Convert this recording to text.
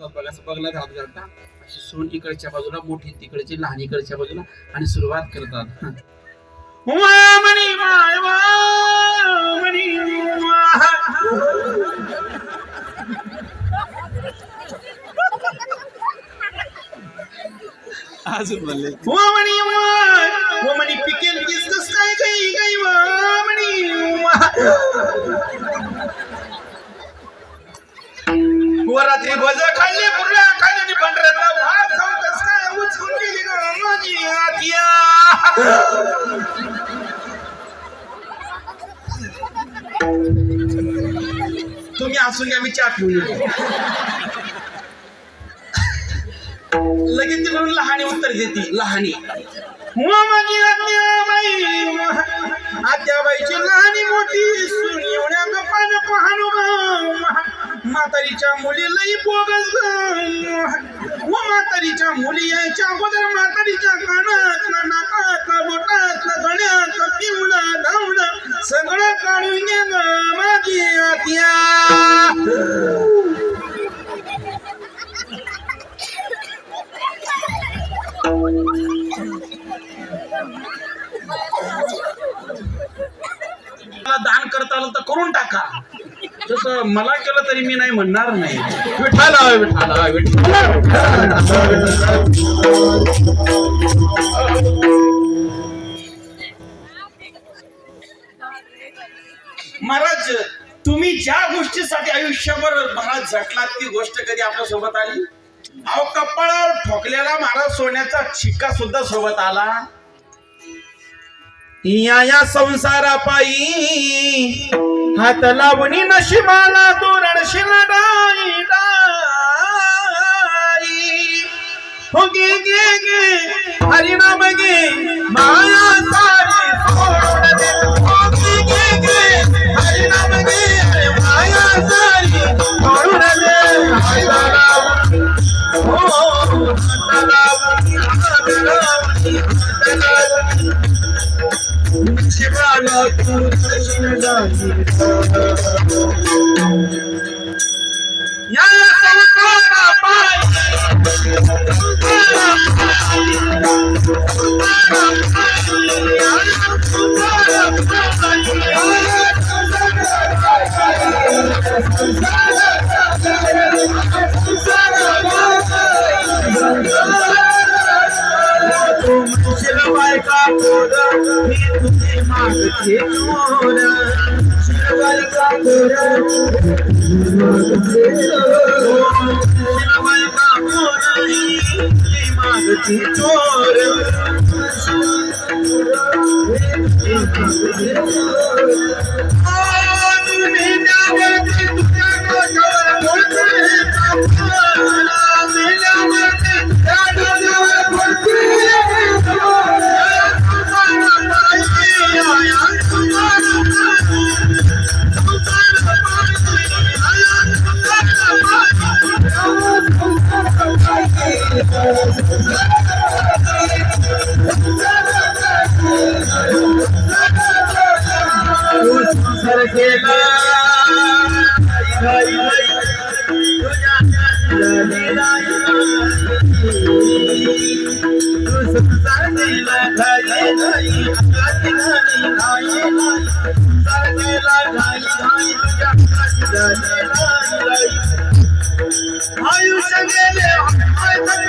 बघतात बघा असं बघला हात घालता अशी सून इकडच्या बाजूला मोठी तिकडची लहान इकडच्या बाजूला आणि सुरुवात करतात. अजून म्हणले वा म्हणी वा. वा म्हणी पिकेल दिसतस काय काही काही वा तुम्ही असून घ्या मी चाट घेऊन लगेच ती म्हणून लहानी उत्तर देते लहानी. आत्याबाईची लहानी मोठी सून एवढ्या गप्पानं पाहणं म्हातारीच्या मुली लई बोगस ग व म्हातारीच्या मुली यायच्या अगोदर म्हातारीच्या कानात दान करता आलं तर करून टाका. तसं मला केलं तरी मी नाही म्हणणार नाही. विठाला विठाला विठाला महाराज तुम्ही ज्या गोष्टीसाठी आयुष्यभर महाराज झटलात ती गोष्ट कधी आपल्यासोबत आली? अहो कपाळावर ठोकलेला महाराज सोन्याचा शिक्का सुद्धा सोबत आला. या या संसारा पायी. हात लावणी नशिबाला तोरण रडशील डाई. डाई हो गे गे गे हरिनाम गे माया Yeah. তোরা তুমি মাঝে তোরা শিবালিকা তোরা মাঝে শিবালিকা তোরা মাঝে তোরা শিবালিকা তোরা संसार